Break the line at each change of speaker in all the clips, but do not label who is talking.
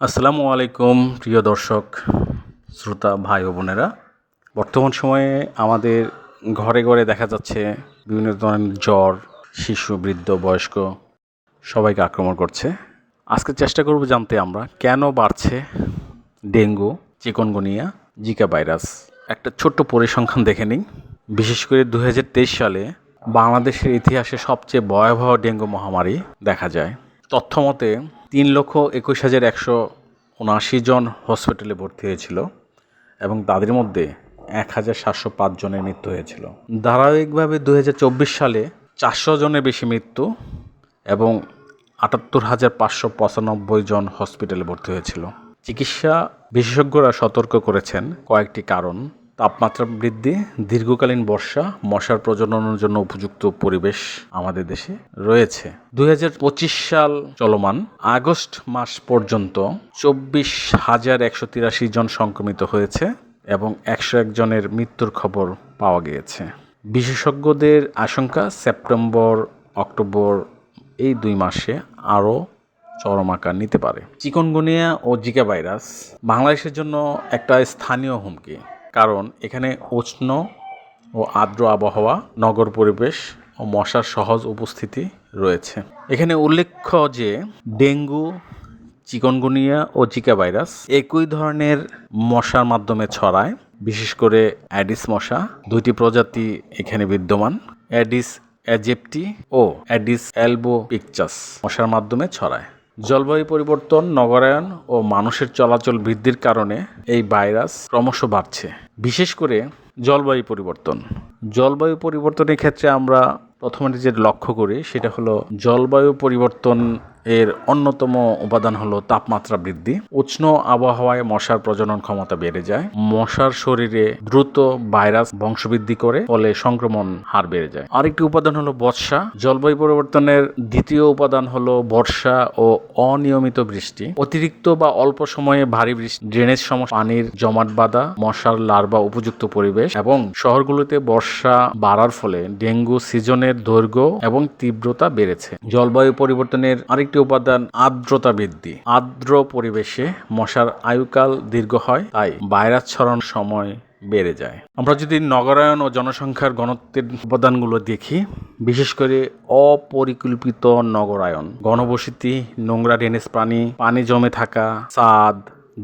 আসসালামু আলাইকুম, প্রিয় দর্শক, শ্রোতা, ভাই ও বোনেরা। বর্তমান সময়ে আমাদের ঘরে ঘরে দেখা যাচ্ছে বিভিন্ন ধরনের জ্বর, শিশু, বৃদ্ধ, বয়স্ক সবাইকে আক্রমণ করছে। আজকে চেষ্টা করব জানতে আমরা কেন বাড়ছে ডেঙ্গু, চিকনগুনিয়া, জিকা ভাইরাস। একটা ছোট্ট পরিসংখ্যান দেখে নিই। বিশেষ করে দু হাজার তেইশ সালে বাংলাদেশের ইতিহাসে সবচেয়ে ভয়াবহ ডেঙ্গু মহামারী দেখা যায়। তথ্য মতে তিন লক্ষ একুশ হাজার একশো উনআশি জন হসপিটালে ভর্তি হয়েছিল এবং তাদের মধ্যে এক হাজার সাতশো পাঁচ জনের মৃত্যু হয়েছিল। ধারাবাহিকভাবে দু চব্বিশ সালে চারশো জনের বেশি মৃত্যু এবং আটাত্তর হাজার পাঁচশো পঁচানব্বই জন হসপিটালে ভর্তি হয়েছিল। চিকিৎসা বিশেষজ্ঞরা সতর্ক করেছেন কয়েকটি কারণ। তাপমাত্রা বৃদ্ধি, দীর্ঘকালীন বর্ষা, মশার প্রজননের জন্য উপযুক্ত পরিবেশ আমাদের দেশে রয়েছে। দুই হাজার পঁচিশ সাল চলমান আগস্ট মাস পর্যন্ত চব্বিশ হাজার একশো তিরাশি জন সংক্রমিত হয়েছে এবং একশো একজনের মৃত্যুর খবর পাওয়া গিয়েছে। বিশেষজ্ঞদের আশঙ্কা, সেপ্টেম্বর, অক্টোবর এই দুই মাসে আরও চরম আকার নিতে পারে। চিকনগুনিয়া ও জিকা ভাইরাস বাংলাদেশের জন্য একটা স্থানীয় হুমকি। কারণ এখানে উষ্ণ ও আর্দ্র আবহাওয়া, নগর পরিবেশ ও মশার সহজ উপস্থিতি রয়েছে। এখানে উল্লেখ্য যে ডেঙ্গু, চিকনগুনিয়া ও জিকা ভাইরাস একই ধরনের মশার মাধ্যমে ছড়ায়। বিশেষ করে অ্যাডিস মশা, দুইটি প্রজাতি এখানে বিদ্যমান। অ্যাডিস অ্যাজেপ্টি ও অ্যাডিস অ্যালবো পিকচাস মশার মাধ্যমে ছড়ায়। জলবায়ু পরিবর্তন, নগরায়ন ও মানুষের চলাচল বৃদ্ধির কারণে এই ভাইরাস ক্রমশ বাড়ছে। বিশেষ করে জলবায়ু পরিবর্তন। জলবায়ু পরিবর্তনের ক্ষেত্রে আমরা প্রথমে যে লক্ষ্য করি সেটা হলো জলবায়ু পরিবর্তন এর অন্যতম উপাদান হলো তাপমাত্রা বৃদ্ধি। উষ্ণ আবহাওয়ায় মশার প্রজনন ক্ষমতা বেড়ে যায়। মশার শরীরে দ্রুত ভাইরাস বংশবৃদ্ধি করে, ফলে সংক্রমণ হার বেড়ে যায়। আরেকটি উপাদান হলো বর্ষা। জলবায়ু পরিবর্তনের দ্বিতীয় উপাদান হলো বর্ষা ও অনিয়মিত বৃষ্টি। অতিরিক্ত বা অল্প সময়ে ভারী বৃষ্টি, ড্রেনেজ সমস্যা, পানির জমাট বাঁধা, মশার লার্ভা উপযুক্ত পরিবেশ এবং শহরগুলোতে বর্ষা বাড়ার ফলে ডেঙ্গু সিজনের দৈর্ঘ্য এবং তীব্রতা বেড়েছে। জলবায়ু পরিবর্তনের আরেকটি উপাদান আর্দ্রতা বৃদ্ধি আর্দ্র পরিবেশে মশার আয়ুকাল দীর্ঘ হয়, তাই ভাইরাস ছড়ানোর সময় বেড়ে যায়। আমরা যদি নগরায়ন ও জনসংখ্যার ঘনত্বের উপাদানগুলো দেখি, বিশেষ করে অপরিকল্পিত নগরায়ন, ঘনবসতি, নোংরা ড্রেনেজ পানি পানি জমে থাকা চাঁদ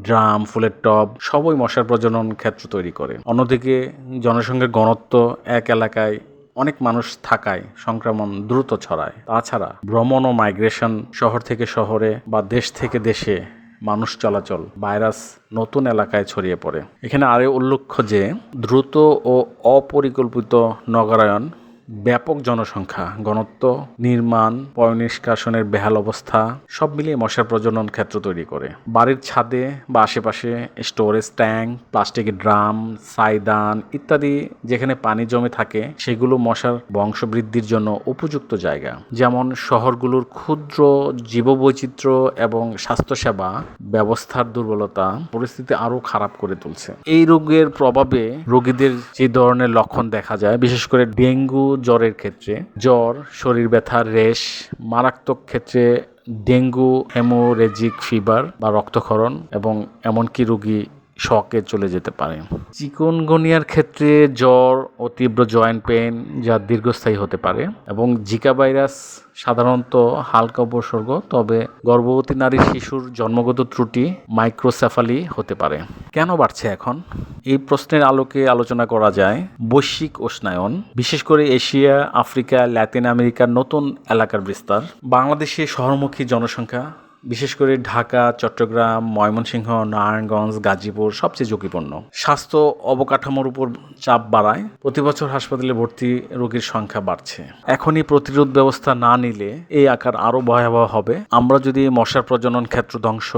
ড্রাম, ফুলের টব, সবই মশার প্রজনন ক্ষেত্র তৈরি করে। অন্যদিকে জনসংখ্যার ঘনত্ব এক এলাকায় অনেক মানুষ থাকায় সংক্রমণ দ্রুত ছড়ায়। তাছাড়া ভ্রমণ ও মাইগ্রেশন শহর থেকে শহরে বা দেশ থেকে দেশে মানুষ চলাচল ভাইরাস নতুন এলাকায় ছড়িয়ে পড়ে। এখানে আরও উল্লেখ্য যে, দ্রুত ও অপরিকল্পিত নগরায়ন ব্যাপক জনসংখ্যা ঘনত্ব নির্মাণ, পয়নিষ্কাশনের বেহাল অবস্থা, সব মিলিয়ে মশার প্রজনন ক্ষেত্র তৈরি করে। বাড়ির ছাদে বা আশেপাশে স্টোরেজ ট্যাঙ্ক প্লাস্টিকের ড্রাম, সাইদান ইত্যাদি যেখানে পানি জমে থাকে, সেগুলো মশার বংশবৃদ্ধির জন্য উপযুক্ত জায়গা। যেমন শহরগুলোর ক্ষুদ্র জীববৈচিত্র্য এবং স্বাস্থ্যসেবা ব্যবস্থার দুর্বলতা পরিস্থিতি আরও খারাপ করে তুলছে। এই রোগের প্রভাবে রোগীদের যে ধরনের লক্ষণ দেখা যায়, বিশেষ করে ডেঙ্গু জ্বরের ক্ষেত্রে, জ্বর, শরীর ব্যথা রেশ, মারাত্মক ক্ষেত্রে ডেঙ্গু, হেমোরেজিক ফিভার বা রক্তক্ষরণ এবং এমনকি রোগী শকে চলে যেতে পারে। চিকনগনিয়ার ক্ষেত্রে জ্বর ও তীব্র জয়েন্ট পেন যা দীর্ঘস্থায়ী হতে পারে এবং জিকা ভাইরাস সাধারণত হালকা উপসর্গ, তবে গর্ভবতী নারী শিশুর জন্মগত ত্রুটি মাইক্রোসেফালি হতে পারে। কেন বাড়ছে এখন? এই প্রশ্নের আলোকে আলোচনা করা যায় বৈশ্বিক উষ্ণায়ন, বিশেষ করে এশিয়া, আফ্রিকা, ল্যাতিন আমেরিকার নতুন এলাকার বিস্তার। বাংলাদেশে শহরমুখী জনসংখ্যা বিশেষ করে ঢাকা, চট্টগ্রাম, ময়মনসিংহ, নারায়ণগঞ্জ, গাজীপুর সবচেয়ে ঝুঁকিপূর্ণ। স্বাস্থ্য অবকাঠামোর উপর চাপ বাড়ায় প্রতি বছর হাসপাতালে ভর্তি রোগীর সংখ্যা বাড়ছে। এখনই প্রতিরোধ ব্যবস্থা না নিলে এই আকার আরও ভয়াবহ হবে। আমরা যদি মশার প্রজনন ক্ষেত্র ধ্বংস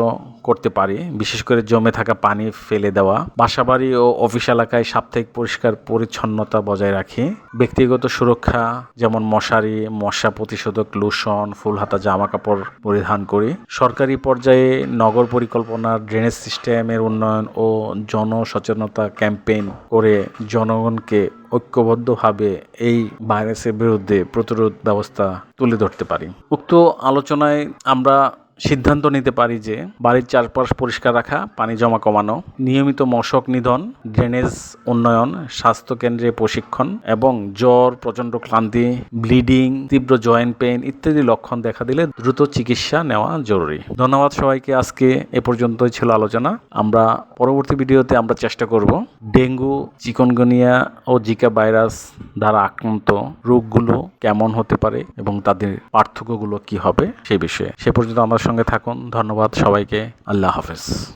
করতে পারি, বিশেষ করে জমে থাকা পানি ফেলে দেওয়া, বাসাবাড়ি ও অফিস এলাকায় সাপ্তাহিক পরিষ্কার পরিচ্ছন্নতা বজায় রাখি, ব্যক্তিগত সুরক্ষা যেমন মশারি, মশা প্রতিষেধক, লোশন ফুল হাতা জামা কাপড় পরিধান করি সরকারি পর্যায়ে নগর পরিকল্পনার ড্রেনেজ সিস্টেমের উন্নয়ন ও জনসচেতনতা ক্যাম্পেইন করে জনগণকে ঐক্যবদ্ধভাবে এই ভাইরাসের বিরুদ্ধে প্রতিরোধ ব্যবস্থা তুলে ধরতে পারি। উক্ত আলোচনায় আমরা সিদ্ধান্ত নিতে পারি যে বাড়ির চারপাশ পরিষ্কার রাখা, পানি জমা কমানো, নিয়মিত মশক নিধন, ড্রেনেজ উন্নয়ন স্বাস্থ্য কেন্দ্রে প্রশিক্ষণ এবং জ্বর, প্রচণ্ড ক্লান্তি, ব্লিডিং, তীব্র জয়েন্ট পেইন ইত্যাদি লক্ষণ দেখা দিলে দ্রুত চিকিৎসা নেওয়া জরুরি। ধন্যবাদ সবাইকে। আজকে এ পর্যন্তই ছিল আলোচনা। আমরা পরবর্তী ভিডিওতে আমরা চেষ্টা করব ডেঙ্গু, চিকনগুনিয়া ও জিকা ভাইরাস দ্বারা আক্রান্ত রোগগুলো কেমন হতে পারে এবং তাদের পার্থক্যগুলো কি হবে সে বিষয়ে। সে পর্যন্ত আমার সঙ্গে থাকুন। ধন্যবাদ সবাইকে। আল্লাহ হাফেজ।